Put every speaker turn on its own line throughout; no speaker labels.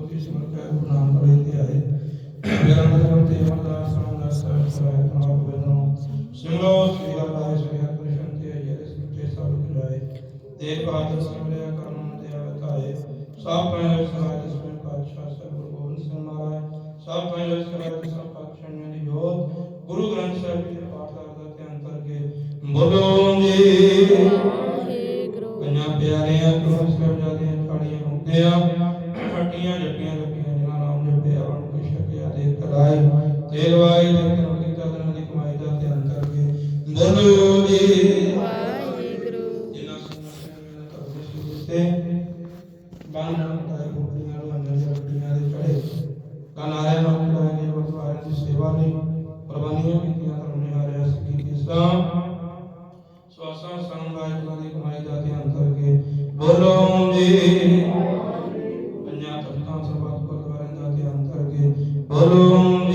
ਕਿ ਸਿਮਰ ਕੈ ਗੁਰੂ ਨਾਮ ਕਰੇ ਧਿਆਏ ਮੇਰਾ ਮਤਲਬ ਤੇ ਅਮਰਦਾਸ ਨਾਮ ਦਾ ਸਾਹਿਬ ਸਹਾਇ ਤਨਾਪ ਬੈਨੋ ਸਿਮਰੋ ਸ੍ਰੀ ਅਕਾਲ ਸ੍ਰੀ ਹਰਿਕ੍ਰਿਸ਼ਨ ਤੇ ਅਜੇ ਸਿੱਖੇ ਸਭ ਜਾਏ ਤੇ ਪਾਤ ਸਿਮਰਿਆ ਕਰਮ ਤੇ ਅਵਤਾਏ ਸਭ ਪਹਿਲੇ ਸਹਾਇ ਦਸਵੇਂ ਪਾਤਸ਼ਾਹ ਸਭ ਗੁਰੂ ਗੋਬਿੰਦ ਸਿੰਘ ਮਹਾਰਾਜ, ਸਭ ਪਹਿਲੇ ਸਹਾਇ ਸਭ ਪਾਤਸ਼ਾਹਾਂ ਦੀ ਜੋਤ ਗੁਰੂ ਗ੍ਰੰਥ ਸਾਹਿਬ ਜੀ ਦੇ ਪਾਠ ਦਾ ਤੇ ਅੰਤਰ ਕੇ ਬੋਲੋ ਜੀ। ਦੀ ਕਮਾਈ ਦਾ ਧਿਆਨ ਕਰਕੇ ਬੋਲੋ ਜੀ
ਵਾਹਿਗੁਰੂ।
ਜਿਨ੍ਹਾਂ ਤੇ ਤਾਈ ਨੂੰ ਦੇ ਚੜੇ ਕਨਾਰੇ ਨੂੰ ਨੇ ਦੀ ਸੇਵਾ ਲਈ ਪ੍ਰਬੰਧੀਆਂ ਕੀਤੀਆਂ ਧਰਮ ਨਿਹਾਰਿਆ ਸਿੱਖੀ ਕਿਸਾ ਸਵਾਸਾਂ ਸੰਗਾਇਤਾਂ ਦੀ ਕਮਾਈ ਦਾ ਧਿਆਨ ਕਰਕੇ ਬੋਲੋ ਜੀ।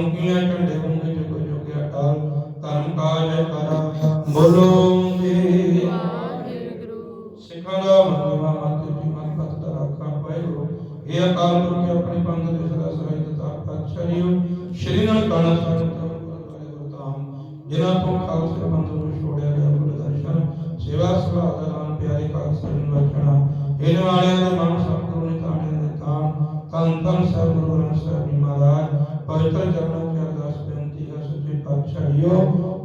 ਚੌਂਕੀਆਂ ਝੰਡੇ ਹੁੰਦੇ ਜੋ ਕੋਈ ਜੋਗਿਆ ਟਾਲ ਧਰਮ ਕਾਜ ਕਰਾ ਬੋਲੋ ਜੀ। ਸਿੱਖਾਂ ਦਾ ਮਨਵਾ ਮਤ ਜੀ ਮਨ ਦਾ ਰਾਖਾ ਪਾਇਓ ਇਹ ਅਕਾਲ ਪੁਰਖ ਆਪਣੇ ਪੰਥ ਦੇ ਸਦਾ ਸਹਾਇ ਤਤਾ ਪਾਤਸ਼ਾਹੀਓ ਸ਼੍ਰੀ ਨਾਲ ਕਾਣਾ ਸਾਹਿਬ ਜਿਨ੍ਹਾਂ ਤੋਂ ਖਾਲਸੇ ਪੰਥ ਨੂੰ ਛੋੜਿਆ ਗਿਆ ਗੁਰ ਦਰਸ਼ਨ ਸੇਵਾ ਸੁਭਾ ਦਾ ਨਾਮ ਪਿਆਰੇ ਖਾਲਸਾ ਨੂੰ ਰੱਖਣਾ ਇਹਨਾਂ ਵਾਲਿਆਂ ਦੇ ਮਨ ਪਵਿੱਤਰ ਚਰਨਾਂ 'ਚ ਅਰਦਾਸ ਬੇਨਤੀ ਹੈ, ਸੱਚੇ ਪਾਤਸ਼ਾਹੀਓ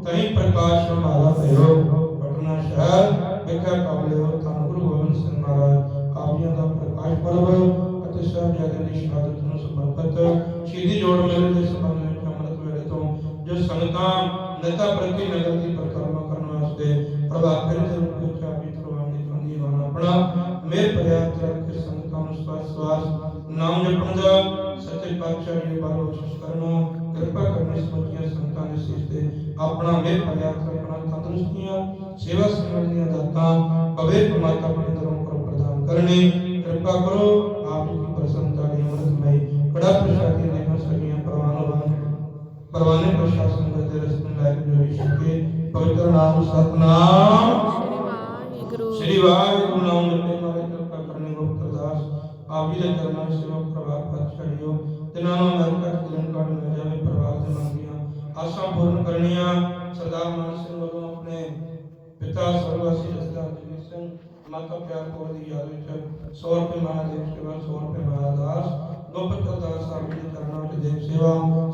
ਤਹੀਂ ਪ੍ਰਕਾਸ਼ ਹਮਾਰਾ ਭਇਓ ਪਟਨਾ ਸ਼ਹਿਰ ਵਿਖੇ ਪਾਵਲਿਓ ਧੰਨ ਗੁਰੂ ਗੋਬਿੰਦ ਸਿੰਘ ਮਹਾਰਾਜ ਆਪ ਜੀ ਦਾ ਪ੍ਰਕਾਸ਼ ਪਰਵ ਅਤੇ ਸਾਹਿਬ ਜੀ ਦੀ ਸ਼ਹਾਦਤ ਨੂੰ ਸਮਰਪਿਤ ਸ਼ਹੀਦੀ ਜੋੜ ਮੇਲੇ ਦੇ ਸੰਬੰਧ ਵਿੱਚ ਅੰਮ੍ਰਿਤ ਵੇਲੇ ਤੋਂ ਜੋ ਸੰਗਤਾਂ ਨੇਤਾ ਪ੍ਰਤੀ ਨਗਰ ਦੀ ਪਰਿਕਰਮਾ ਕਰਨ ਵਾਸਤੇ ਪ੍ਰਭਾਤ ਫੇਰੀ ਦੇ ਰੂਪ ਵਿੱਚ ਆਪ ਜੀ ਪ੍ਰਵਾਨ ਦੀ ਬੰਦੀ ਵਾਲਾ ਆਪਣਾ ਮੇਰ ਪ੍ਰਿਆਤ ਰੱਖ ਕੇ ਸੰਗਤਾਂ ਨੂੰ ਸਵਾਸ ਸਵਾਸ ਨਾਮ ਜਪਣ ਦਾ ਸੱਚੇ ਪਾਤਸ਼ਾਹ ਜੀ ਬਾਰੇ ਕੋਸ਼ਿਸ਼ ਕਰਨਾ ਕਿਰਪਾ ਕਰਨੀ ਸਮਝੀਆਂ ਸੰਗਤਾਂ ਦੇ ਸਿਰ ਤੇ। ਆਪਣਾ ਮੇਰ ਪ੍ਰਿਆਤ ਰੱਖਣਾ ਤੰਦਰੁਸਤੀਆਂ ਸੇਵਾ ਸਿਮਰਨ ਦੀਆਂ ਦਾਤਾਂ ਪਵੇ ਪਰਮਾਤਮਾ ਆਪਣੇ ਦਰੋਂ ਕਰ ਪ੍ਰਦਾਨ ਕਰਨੀ। ਕਿਰਪਾ ਕਰੋ ਆਪ ਜੀ ਦੀ ਪ੍ਰਸੰਨਤਾ ਦੀ ਅਮਰਤਮਈ ਬੜਾ ਪ੍ਰਸ਼ਾਦੀ ਦੇ ਸਕੀਆਂ ਪ੍ਰਵਾਨਵਾਨ ਪਰਵਾਨੇ ਪ੍ਰਸ਼ਾਸਨ ਦੇ ਰਸਮ ਲਾਇਕ ਜੋ ਵਿਸ਼ਕੇ ਪਵਿੱਤਰ ਨਾਮ ਸਤਨਾਮ।
ਵਾਹਿਗੁਰੂ।
ਸ੍ਰੀ ਵਾਹਿਗੁਰੂ ਨਾਮ ਜਪੇ। ਆਪ ਜੀ ਦੇ ਚਰਨਾਂ ਪਤ ਛੜਿਓ ਤਿਨਾਂ ਨੂੰ ਅਮਰੀਕਾ ਚ ਦਿਨ ਕਾਢ ਮਿਲ ਜਾਵੇ ਪ੍ਰਭਾਤ ਦੇ ਮੰਗੀਆਂ ਆਸਾਂ ਪੂਰਨ ਕਰਨੀਆਂ। ਸਰਦਾਰ ਮਾਨ ਸਿੰਘ ਵੱਲੋਂ ਆਪਣੇ ਪਿਤਾ ਸਰਵਾਸੀ ਜਸਦਾਰ ਜੀ ਸਿੰਘ, ਮਾਤਾ ਪਿਆਰ ਕੌਰ ਦੀ ਯਾਦ ਵਿੱਚ 100 ਰੁਪਏ ਮਹਾਦੇਵ ਸੇਵਾ 100 ਰੁਪਏ ਮਹਾਦਾਸ, ਗੁਪਤ ਅਰਦਾਸ ਆਪ ਜੀ ਦੇ ਚਰਨਾਂ ਦੇਵ ਸੇਵਾ,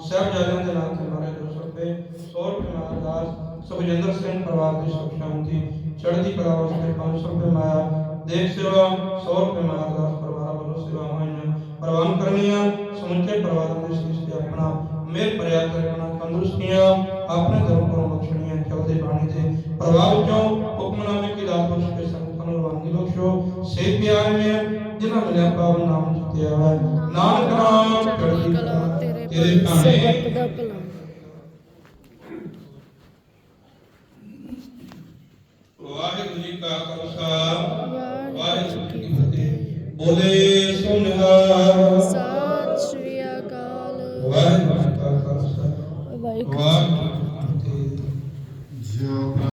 ਸਾਹਿਬਜ਼ਾਦਿਆਂ ਦੇ ਨਾਮ ਤੇ ਮਾਰੇ 200 ਰੁਪਏ 100 ਰੁਪਏ ਮਹਾਦਾਸ, ਸੁਖਜਿੰਦਰ ਸਿੰਘ ਪਰਿਵਾਰ ਦੀ ਸੁਖ ਸ਼ਾਂਤੀ, ਚੜ੍ਹਦੀ ਕਲਾ ਵਾਸਤੇ 500 ਰੁਪਏ ਮਾਇਆ, ਦੇਵ ਸੇਵਾ 100 ਰੁਪਏ ਮਹਾਦਾਸ ਸਮੁੱਚੇ ਪਰਿਵਾਰਾਂ ਦੇ ਸ਼ੀਸ਼ ਤੇ ਆਪਣਾ ਮੇਰ ਪ੍ਰਿਆਤ ਕਰਨਾ ਤੰਦਰੁਸਤੀਆਂ ਆਪਣੇ ਧਰਮ ਕੋਲੋਂ ਬਖਸ਼ਣੀਆਂ ਚਲਦੇ ਬਾਣੀ ਦੇ ਪ੍ਰਭਾਵ ਵਿੱਚੋਂ ਹੁਕਮਨਾਮੇ ਕੀ ਦਾਤ ਬਖਸ਼ ਕੇ ਸੰਗਤਾਂ ਨੂੰ ਰਵਾਨਗੀ ਬਖਸ਼ੋ। ਸੇ ਪਿਆਰ ਮੇ ਜਿਨ੍ਹਾਂ ਮਿਲਿਆ ਪਾਵਨ ਨਾਮ ਜਿੱਤਿਆ ਹੈ ਨਾਨਕ ਨਾਮ, ਚੜ੍ਹਦੀ ਕਲਾ, ਤੇਰੇ ਭਾਣੇ। ਵਾਹਿਗੁਰੂ ਜੀ ਕਾ ਖਾਲਸਾ, ਵਾਹਿਗੁਰੂ ਜੀ ਕੀ ਫਤਿਹ। ਬੋਲੇ ਸੋ